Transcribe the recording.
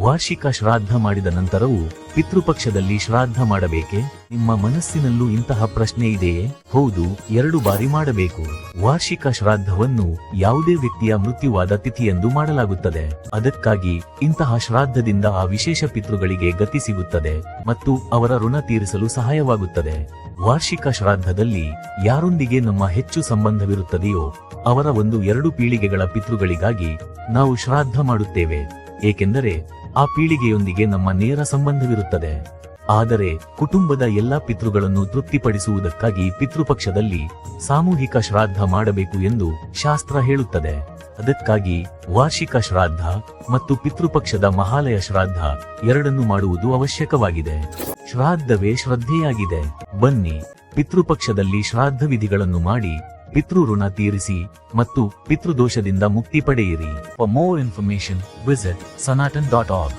ವಾರ್ಷಿಕ ಶ್ರಾದ್ದ ಮಾಡಿದ ನಂತರವೂ ಪಿತೃಪಕ್ಷದಲ್ಲಿ ಶ್ರಾದ್ದ ಮಾಡಬೇಕೆ? ನಿಮ್ಮ ಮನಸ್ಸಿನಲ್ಲೂ ಇಂತಹ ಪ್ರಶ್ನೆ ಇದೆಯೇ? ಹೌದು, ಎರಡು ಬಾರಿ ಮಾಡಬೇಕು. ವಾರ್ಷಿಕ ಶ್ರಾದ್ದವನ್ನು ಯಾವುದೇ ವ್ಯಕ್ತಿಯ ಮೃತ್ಯುವಾದ ತಿಥಿಯೆಂದು ಮಾಡಲಾಗುತ್ತದೆ. ಅದಕ್ಕಾಗಿ ಇಂತಹ ಶ್ರಾದ್ದದಿಂದ ಆ ವಿಶೇಷ ಪಿತೃಗಳಿಗೆ ಗತಿ ಸಿಗುತ್ತದೆ ಮತ್ತು ಅವರ ಋಣ ತೀರಿಸಲು ಸಹಾಯವಾಗುತ್ತದೆ. ವಾರ್ಷಿಕ ಶ್ರಾದ್ದದಲ್ಲಿ ಯಾರೊಂದಿಗೆ ನಮ್ಮ ಹೆಚ್ಚು ಸಂಬಂಧವಿರುತ್ತದೆಯೋ, ಅವರ ಒಂದು ಎರಡು ಪೀಳಿಗೆಗಳ ಪಿತೃಗಳಿಗಾಗಿ ನಾವು ಶ್ರಾದ್ದ ಮಾಡುತ್ತೇವೆ. ಏಕೆಂದರೆ ಆ ಪೀಳಿಗೆಯೊಂದಿಗೆ ನಮ್ಮ ನೇರ ಸಂಬಂಧವಿರುತ್ತದೆ. ಆದರೆ, ಕುಟುಂಬದ ಎಲ್ಲಾ ಪಿತೃಗಳನ್ನು ತೃಪ್ತಿಪಡಿಸುವುದಕ್ಕಾಗಿ ಪಿತೃಪಕ್ಷದಲ್ಲಿ ಸಾಮೂಹಿಕ ಶ್ರಾದ್ದ ಮಾಡಬೇಕು ಎಂದು ಶಾಸ್ತ್ರ ಹೇಳುತ್ತದೆ. ಅದಕ್ಕಾಗಿ ವಾರ್ಷಿಕ ಶ್ರಾದ್ದ ಮತ್ತು ಪಿತೃಪಕ್ಷದ ಮಹಾಲಯ ಶ್ರಾದ್ದ ಎರಡನ್ನು ಮಾಡುವುದು ಅವಶ್ಯಕವಾಗಿದೆ. ಶ್ರಾದ್ದವೇ ಶ್ರದ್ಧೆಯಾಗಿದೆ. ಬನ್ನಿ, ಪಿತೃಪಕ್ಷದಲ್ಲಿ ಶ್ರಾದ್ದ ವಿಧಿಗಳನ್ನು ಮಾಡಿ ಪಿತೃ ಋಣ ತೀರಿಸಿ ಮತ್ತು ಪಿತೃದೋಷದಿಂದ ಮುಕ್ತಿ ಪಡೆಯಿರಿ. For more information visit Sanatan dot org